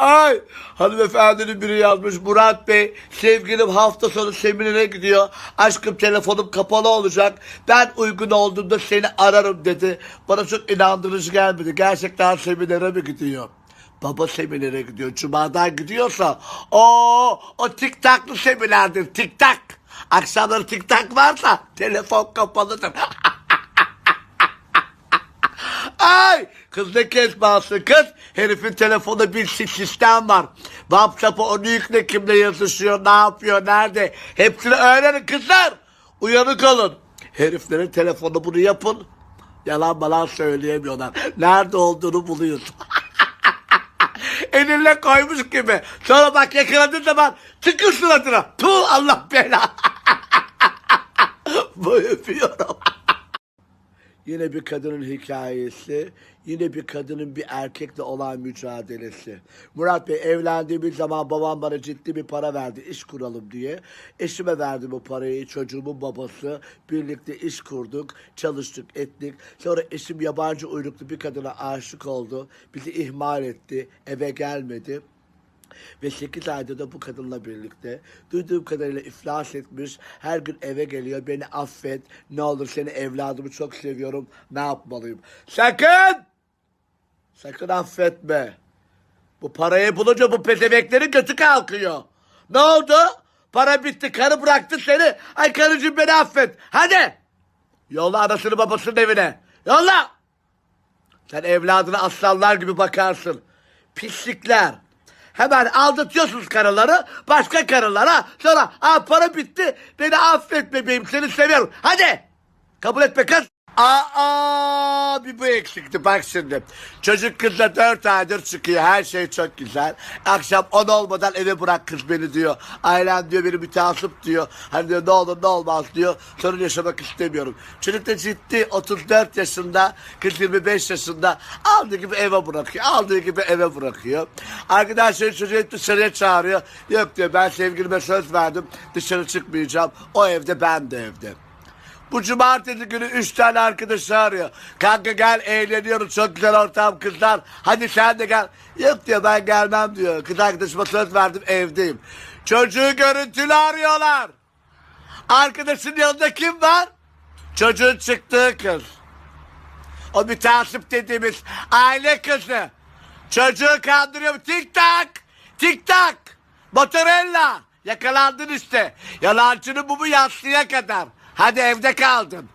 Ay hanımefendinin biri yazmış Murat Bey sevgilim hafta sonu seminere gidiyor. Aşkım telefonum kapalı olacak. Ben uygun olduğumda seni ararım dedi. Bana çok inandırıcı gelmedi. Gerçekten seminere mi gidiyor? Baba seminere gidiyor. Cuma'dan gidiyorsa o o tik taklı seminerdir. Tik tak. Akşamları tik tak varsa telefon kapalıdır. Ay kız ne kesması kız. Herifin telefonda bir si- sistem var. WhatsApp'a onu yükle kimle yazışıyor, ne yapıyor, nerede. Hepsini öğrenin kızlar. Uyanık olun. Heriflerin telefonda bunu yapın. Yalan balan söyleyemiyorlar. Nerede olduğunu buluyorsun. Elinle koymuş gibi. Sonra bak yakaladığın zaman tıkır suratına. Tuh Allah bela. Bu öpüyorum. Yine bir kadının hikayesi, yine bir kadının bir erkekle olan mücadelesi. Murat Bey evlendiğimiz zaman babam bana ciddi bir para verdi iş kuralım diye. Eşime verdi bu parayı, çocuğumun babası. Birlikte iş kurduk, çalıştık, ettik. Sonra eşim yabancı uyruklu bir kadına aşık oldu. Bizi ihmal etti, eve gelmedi. Ve 8 ayda da bu kadınla birlikte duyduğum kadarıyla iflas etmiş. Her gün eve geliyor. Beni affet. Ne olur seni evladımı çok seviyorum. Ne yapmalıyım? Sakın! Sakın affetme. Bu parayı bulunca bu pezeveklerin götü kalkıyor. Ne oldu? Para bitti. Karı bıraktı seni. Ay karıcığım beni affet. Hadi. Yolla anasını babasının evine. Yolla. Sen evladına aslanlar gibi bakarsın. Pislikler. Hemen aldatıyorsunuz karıları başka karılara. Sonra Aa, para bitti beni affet bebeğim seni seviyorum. Hadi kabul etme kız. Aa bir bu eksikti bak şimdi. Çocuk kızla dört aydır çıkıyor her şey çok güzel. Akşam on olmadan eve bırak kız beni diyor. Ailem diyor beni müteasıp diyor. Hani diyor ne olur ne olmaz diyor. Sorun yaşamak istemiyorum. Çocuk da ciddi 34 yaşında kız 25 yaşında aldığı gibi eve bırakıyor. Aldığı gibi eve bırakıyor. Arkadaşları çocuğu hep dışarıya çağırıyor. Yok diyor ben sevgilime söz verdim dışarı çıkmayacağım. O evde ben de evde. Bu cumartesi günü üç tane arkadaşı arıyor. Kanka gel eğleniyoruz çok güzel ortam kızlar. Hadi sen de gel. Yok diyor ben gelmem diyor. Kız arkadaşıma söz verdim evdeyim. Çocuğu görüntülü arıyorlar. Arkadaşın yanında kim var? Çocuğun çıktığı kız. O müteasip dediğimiz aile kızı. Çocuğu kandırıyor. Tik tak. Tik tak. Motorella. Yakalandın işte. Yalancının mumu yatsıya kadar. Hadi evde kaldın.